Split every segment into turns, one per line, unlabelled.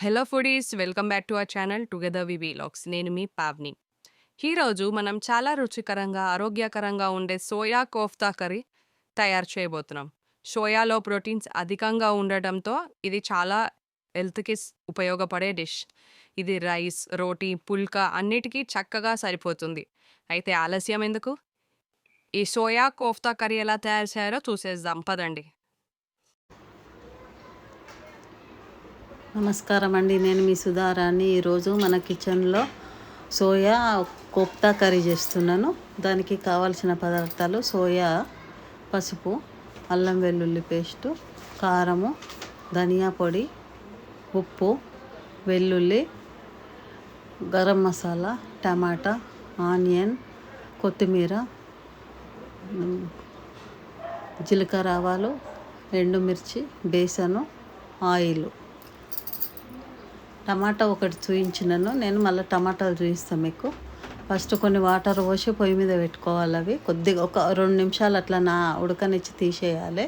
Hello foodies welcome back to our channel. Together we vlogs. నేను మీ పావ్ని. ఈరోజు మనం చాలా రుచికరంగా ఆరోగ్యకరంగా ఉండే సోయా కోఫ్తా కర్రీ తయారు చేయబోతున్నాం. సోయాలో ప్రోటీన్స్ అధికంగా ఉండటంతో ఇది చాలా హెల్త్కి ఉపయోగపడే డిష్. ఇది రైస్ రోటీ పుల్కా అన్నిటికీ చక్కగా సరిపోతుంది. అయితే ఆలస్యం ఎందుకు? ఈ సోయా కోఫ్తా కర్రీ ఎలా తయారు చేయాలో చూసేద్దాం. పదండి.
నమస్కారం అండి నేను మీ సుధారాణి. ఈరోజు మన కిచెన్లో సోయా కోప్తా కర్రీ చేస్తున్నాను. దానికి కావాల్సిన పదార్థాలు సోయా పసుపు అల్లం వెల్లుల్లి పేస్టు కారము ధనియా పొడి ఉప్పు వెల్లుల్లి గరం మసాలా టమాటా ఆనియన్ కొత్తిమీర జీలకర్ర ఆవాలు ఎండుమిర్చి బేసను ఆయిల్. టమాటా ఒకటి చూయించినాను. నేను మళ్ళీ టమాటాలు చూపిస్తాను మీకు. ఫస్ట్ కొన్ని వాటర్ పోసి పొయ్యి మీద పెట్టుకోవాలి అవి. కొద్దిగా ఒక రెండు నిమిషాలు అట్లా నా ఉడకనిచ్చి తీసేయాలి.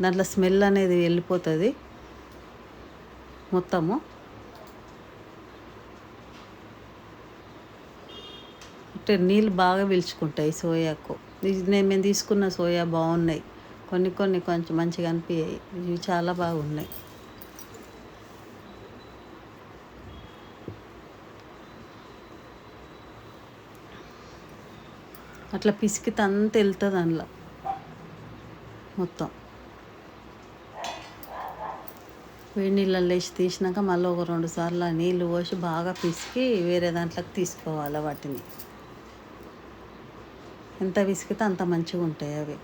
దాంట్లో స్మెల్ అనేది వెళ్ళిపోతుంది. మొత్తము. అంటే నీళ్ళు బాగా పీల్చుకుంటాయి సోయాకు. ఇది నేను మేము తీసుకున్న సోయా బాగున్నాయి. కొన్ని కొన్ని కొంచెం మంచిగా అనిపించాయి ఇవి చాలా బాగున్నాయి. అట్లా పిసికితే అంత వెళ్తుంది అందులో మొత్తం. వేడి నీళ్ళల్లో వేసి తీసినాక మళ్ళీ ఒక రెండు సార్లు ఆ నీళ్ళు పోసి బాగా పిసికి వేరే దాంట్లోకి తీసుకోవాలి వాటిని. ఎంత విసికితే అంత మంచిగా ఉంటాయి అవి.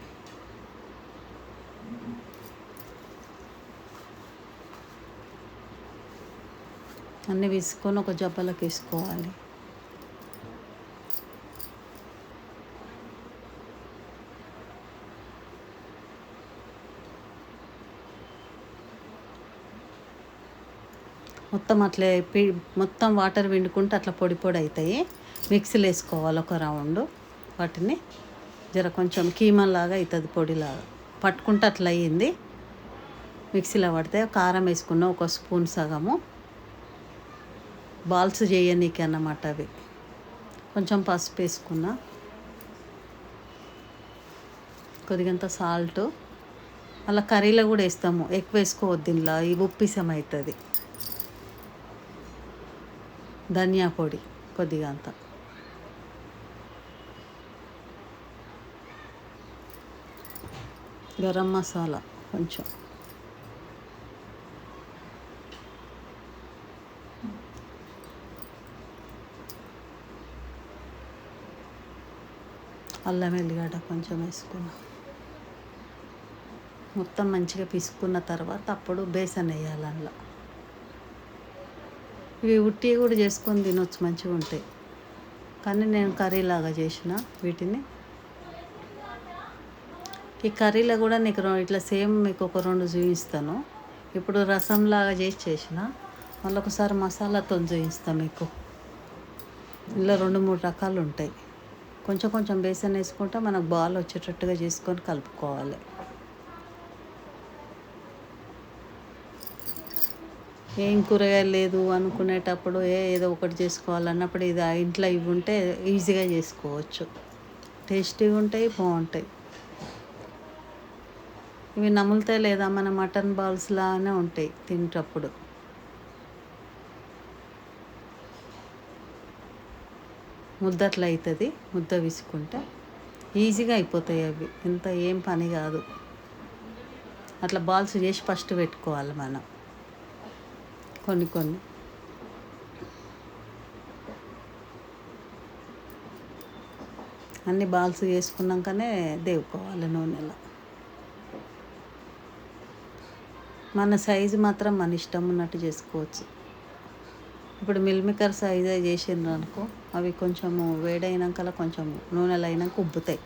అన్నీ విసుకొని ఒక జబ్బలోకి వేసుకోవాలి. మొత్తం అట్లే మొత్తం వాటర్ పిండుకుంటే అట్లా పొడి పొడి అవుతాయి మిక్సీలో వేసుకోవాలి ఒక రౌండ్. వాటిని జర కొంచెం కీమలాగా అవుతుంది పొడిలాగా. పట్టుకుంటే అట్లా అయ్యింది. మిక్సీలో పడితే కారం వేసుకున్నా ఒక స్పూన్ సగము. బాల్స్ చేయనీకి అన్నమాట అవి. కొంచెం పసుపు వేసుకున్నా. కొద్దిగంత సాల్ట్. అలా కర్రీలో కూడా వేస్తాము. ఎక్కువ వేసుకోవద్దు ఇంట్లో ఈ ఉప్పిసం అవుతుంది ధనియా పొడి కొద్దిగా అంత. గరం మసాలా కొంచెం. అల్లం ఎల్లిగడ్డ కొంచెం వేసుకున్నా. మొత్తం మంచిగా పిసుకున్న తర్వాత అప్పుడు బేసన్ వేయాలి అందులో. ఇవి ఉట్టి కూడా చేసుకొని తినొచ్చు మంచిగా ఉంటాయి. కానీ నేను కర్రీలాగా చేసిన వీటిని. ఈ కర్రీలో కూడా నీకు ఇట్లా సేమ్ మీకు ఒక రెండు చూపిస్తాను. ఇప్పుడు రసంలాగా చేసి చేసిన. మళ్ళీ ఒకసారి మసాలాతో చూపిస్తాను మీకు. ఇందులో రెండు మూడు రకాలు ఉంటాయి. కొంచెం కొంచెం బేసన్ వేసుకుంటే మనకు బాల్ వచ్చేటట్టుగా చేసుకొని కలుపుకోవాలి. ఏం కూరగాయలు లేదు అనుకునేటప్పుడు ఏ ఏదో ఒకటి చేసుకోవాలన్నప్పుడు ఇది ఆ ఇంట్లో ఇవి ఉంటే ఈజీగా చేసుకోవచ్చు. టేస్టీగా ఉంటాయి బాగుంటాయి. ఇవి నములుతాయి లేదా? మన మటన్ బాల్స్ లానే ఉంటాయి తినేటప్పుడు. ముద్ద అట్లా అవుతుంది ముద్ద విసుకుంటే ఈజీగా అయిపోతాయి అవి. ఎంత ఏం పని కాదు. అట్లా బాల్స్ చేసి ఫస్ట్ పెట్టుకోవాలి మనం. కొన్ని కొన్ని. అన్ని బాల్స్ చేసుకున్నాకనే దేవుకోవాలి నూనెలో. మన సైజు మాత్రం మన ఇష్టం ఉన్నట్టు చేసుకోవచ్చు. ఇప్పుడు మిల్మికర్ సైజే చేసిండ్రు అనుకో అవి కొంచెము వేడైనాకలా కొంచెం నూనెలు అయినాక ఉబ్బుతాయి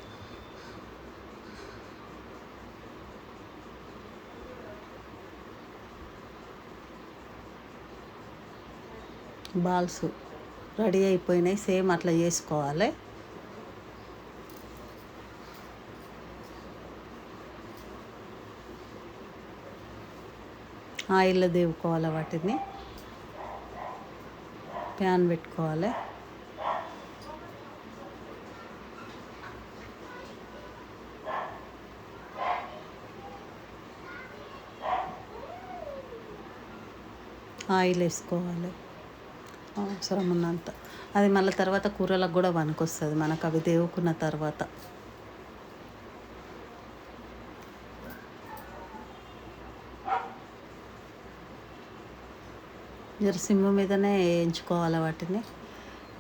బాల్స్ రెడీ అయిపోయినాయి. సేమ్ అట్లా చేసుకోవాలి. ఆయిల్లో దేవుకోవాలి వాటిని. ప్యాన్ పెట్టుకోవాలి. ఆయిల్ వేసుకోవాలి. అవసరం ఉన్నంత అది మళ్ళీ తర్వాత కూరలకు కూడా పనికొస్తుంది మనకు అవి దేవుకున్న తర్వాత. జర సిమ్ము మీదనే వేయించుకోవాలి వాటిని.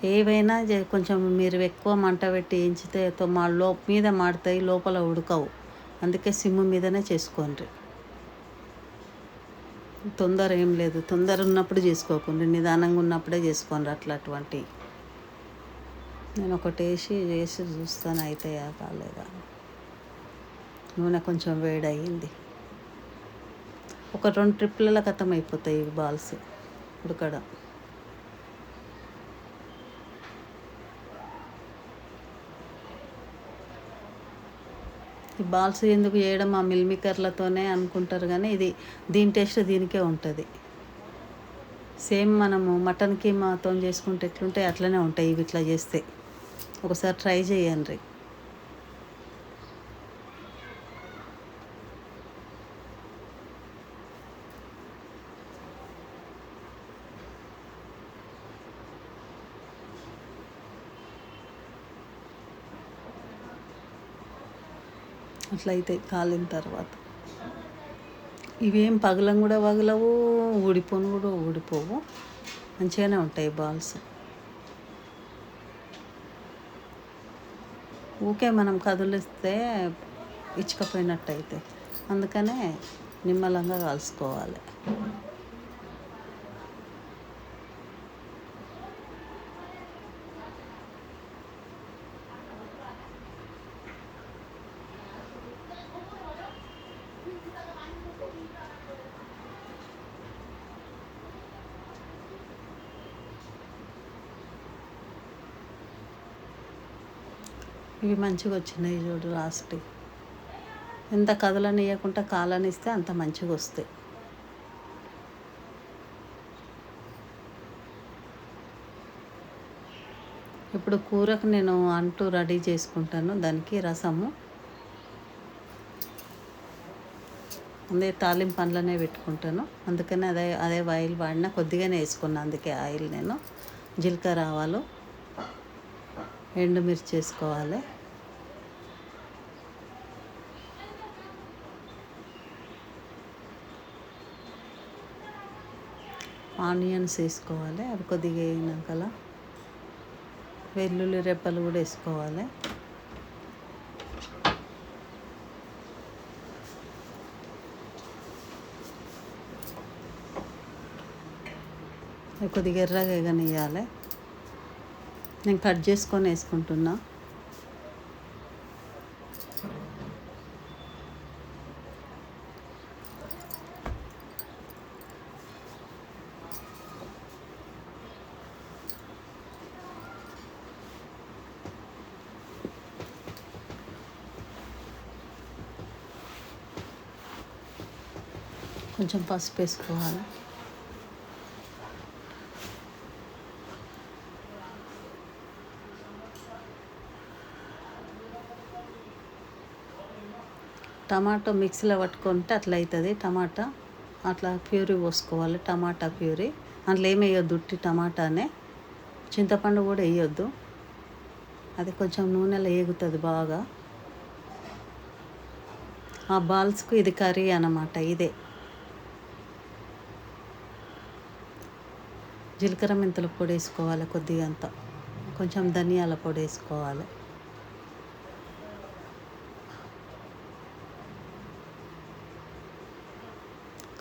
ఏవైనా కొంచెం మీరు ఎక్కువ మంట పెట్టి వేయించితే మా లో మీద మాడతాయి లోపల ఉడకవు. అందుకే సిమ్ మీదనే చేసుకోండి. తొందర ఏం లేదు. తొందర ఉన్నప్పుడు చేసుకోకండి. నిదానంగా ఉన్నప్పుడే చేసుకోండి అట్లా అటువంటి నేను ఒకటి వేసి వేసి చూస్తాను అయితే కాలేదా? నూనె కొంచెం వేడి అయ్యింది ఒక రెండు ట్రిప్లలో కథం అయిపోతాయి ఇవి బాల్స్ ఉడకడం. ఈ బాల్స్ ఎందుకు చేయడం ఆ మిల్మికర్లతోనే అనుకుంటారు కానీ ఇది దీని టేస్ట్ దీనికే ఉంటుంది. సేమ్ మనము మటన్ కీమాతో చేసుకుంటే ఎట్లుంటాయి అట్లనే ఉంటాయి ఇవి ఇట్లా చేస్తే. ఒకసారి ట్రై చేయండి. అట్లయితే కాలిన తర్వాత. ఇవేం పగలం కూడా పగలవు ఊడిపోను కూడా ఊడిపోవు. మంచిగానే ఉంటాయి బాల్స్. ఊకే మనం కదిలిస్తే ఇచ్చకపోయినట్టయితే. అందుకనే నిమ్మలంగా కాల్చుకోవాలి. ఇవి మంచిగా వచ్చినాయి చూడు లాస్ట్ ఎంత కదలనియకుండా కాలనిస్తే అంత మంచిగా వస్తాయి. ఇప్పుడు కూరకు నేను అంటూ రెడీ చేసుకుంటాను. దానికి రసము. అదే తాలింపు పండ్లనే పెట్టుకుంటాను. అందుకని అదే అదే ఆయిల్ వాడినా కొద్దిగానే వేసుకున్నాను అందుకే ఆయిల్ నేను. జీలకర్ర ఆవాలు. ఎండుమిర్చి వేసుకోవాలి ఆనియన్స్ వేసుకోవాలి అవి కొద్దిగా వేగినాకలా వెల్లుల్లి రెప్పలు కూడా వేసుకోవాలి. కొద్దిగా ఎర్రగా ఎగనియాలి నేను కట్ చేసుకొని వేసుకుంటున్నా. కొంచెం పసుపు వేసుకోవాలి. టమాటో మిక్సీలో పట్టుకుంటే అట్లా అవుతుంది. టమాటా అట్లా ప్యూరీ పోసుకోవాలి. Tomato puree. అందులో ఏమి వేయొద్దు? ఉట్టి టమాటానే. చింతపండు కూడా వేయొద్దు. అది కొంచెం నూనెలో ఏగుతుంది బాగా. ఆ బాల్స్కు ఇది కర్రీ అన్నమాట ఇదే. జీలకర్ర మెంతుల పొడి వేసుకోవాలి కొద్దిగా అంత. కొంచెం ధనియాల పొడి వేసుకోవాలి.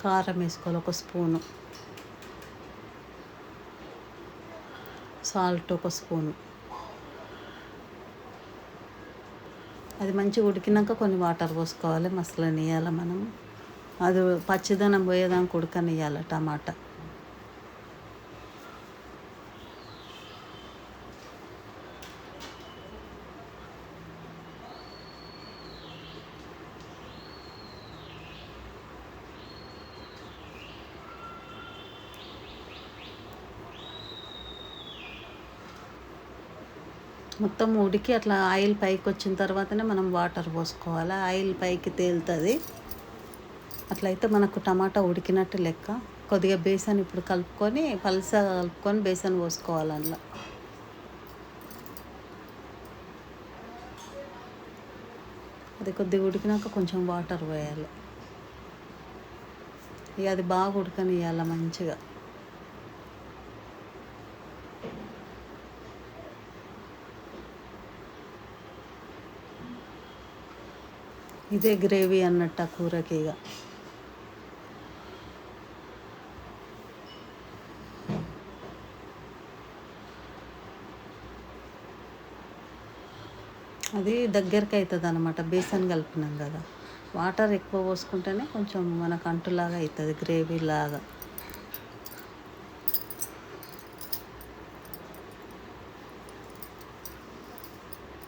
కారం వేసుకోవాలి ఒక స్పూను. సాల్ట్ ఒక స్పూను. అది మంచిగా ఉడికినాక కొన్ని వాటర్ పోసుకోవాలి మసాలా వేయాలి మనం. అది పచ్చిదనం పోయేదానికి ఉడకనియాలి టమాటా. మొత్తం ఉడికి అట్లా ఆయిల్ పైకి వచ్చిన తర్వాతనే మనం వాటర్ పోసుకోవాలి. ఆయిల్ పైకి తేలుతుంది. అట్లయితే మనకు టమాటా ఉడికినట్టు లెక్క. కొద్దిగా బేసన్ ఇప్పుడు కలుపుకొని పలస కలుపుకొని బేసన్ పోసుకోవాలి అందులో. అది కొద్దిగా ఉడికినాక కొంచెం వాటర్ పోయాలి. ఇక అది బాగా ఉడకనియాలి మంచిగా. ఇదే గ్రేవీ అన్నట్టు ఆ కూరకి ఇక అది దగ్గరికి అవుతుంది అనమాట బేసన్ కలిపినాం కదా. వాటర్ ఎక్కువ పోసుకుంటేనే కొంచెం మనకు అంటులాగా అవుతుంది గ్రేవీ లాగా.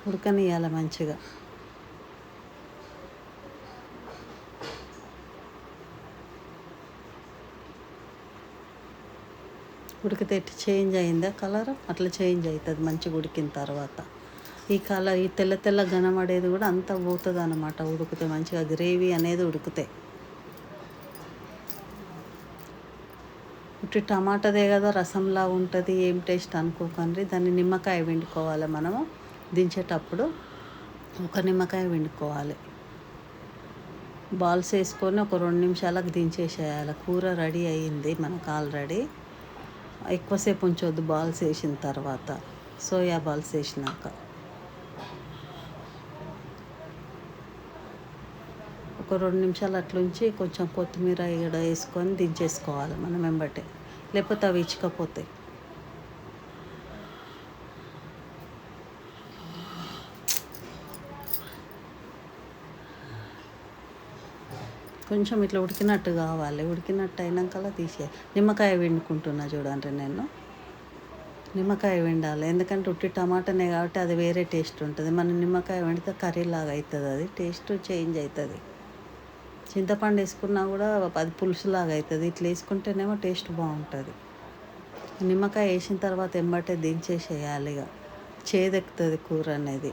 ఉడకనియాలి మంచిగా. ఉడికితే చేంజ్ అయిందా కలర్? అట్లా చేంజ్ అవుతుంది మంచిగా ఉడికిన తర్వాత. ఈ కలర్ ఈ తెల్ల తెల్ల గనమడేది కూడా అంత పోతుంది అనమాట ఉడికితే మంచిగా గ్రేవీ అనేది ఉడికితే. ఇప్పుడు టమాటాదే కదా రసంలా ఉంటుంది ఏం టేస్ట్ అనుకోకండి. దాన్ని నిమ్మకాయ వండుకోవాలి మనము. దించేటప్పుడు ఒక నిమ్మకాయ వండుకోవాలి బాల్స్ వేసుకొని ఒక రెండు నిమిషాలకు దించేసేయాలి. కూర రెడీ అయ్యింది మనకు ఆల్రెడీ. ఎక్కువసేపు ఉంచొద్దు బాల్స్ వేసిన తర్వాత. సోయా బాల్స్ వేసినాక ఒక రెండు నిమిషాలు అట్లుంచి కొంచెం కొత్తిమీర ఇక్కడ వేసుకొని దించేసుకోవాలి మనం వెంబటే. లేకపోతే అవి ఇచ్చకపోతాయి. కొంచెం ఇట్లా ఉడికినట్టు కావాలి. ఉడికినట్టు అయినాకలా తీసే నిమ్మకాయ వండుకుంటున్నా చూడండి నేను. నిమ్మకాయ వండాలి ఎందుకంటే ఉట్టి టమాటానే కాబట్టి అది వేరే టేస్ట్ ఉంటుంది. మనం నిమ్మకాయ వండితే కర్రీ లాగా అవుతుంది అది. టేస్ట్ చేంజ్ అవుతుంది చింతపండు వేసుకున్నా కూడా అది పులుసులాగా అవుతుంది ఇట్లా వేసుకుంటేనేమో టేస్ట్ బాగుంటుంది. నిమ్మకాయ వేసిన తర్వాత ఎంబటే దించేసేయాలి ఇక. చేదెక్కుతుంది కూర అనేది.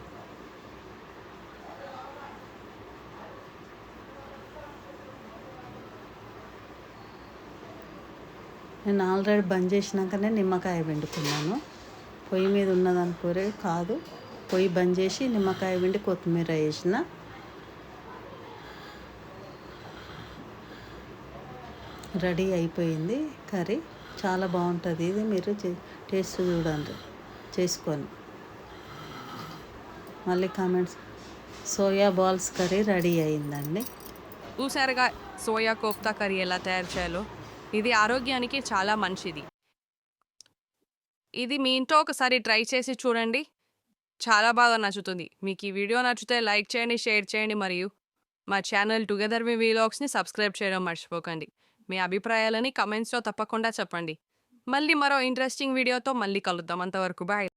నేను ఆల్రెడీ బంద్ చేసినాకనే నిమ్మకాయ వండుకున్నాను పొయ్యి మీద ఉన్నదనుకోరే కాదు. పొయ్యి బంద్ చేసి నిమ్మకాయ వండి కొత్తిమీర వేసిన. రెడీ అయిపోయింది కర్రీ. చాలా బాగుంటుంది. ఇది మీరు టేస్ట్ చూడండి. చేసుకొని. మళ్ళీ comments. Soya balls curry ready అయిందండి.
చూసారుగా సోయా కోఫ్తా కర్రీ ఎలా తయారు చేయాలో? ఇది ఆరోగ్యానికి చాలా మంచిది. ఇది మీ ఇంట్లో ఒకసారి ట్రై చేసి చూడండి. చాలా బాగా నచ్చుతుంది. మీకు ఈ వీడియో నచ్చితే లైక్ చేయండి షేర్ చేయండి మరియు మా ఛానల్ టుగెదర్ మీ వీలాగ్స్ని సబ్స్క్రైబ్ చేయడం మర్చిపోకండి. మీ అభిప్రాయాలని కమెంట్స్లో తప్పకుండా చెప్పండి. మళ్ళీ మరో ఇంట్రెస్టింగ్ వీడియోతో మళ్ళీ కలుద్దాం. అంతవరకు బాయ్.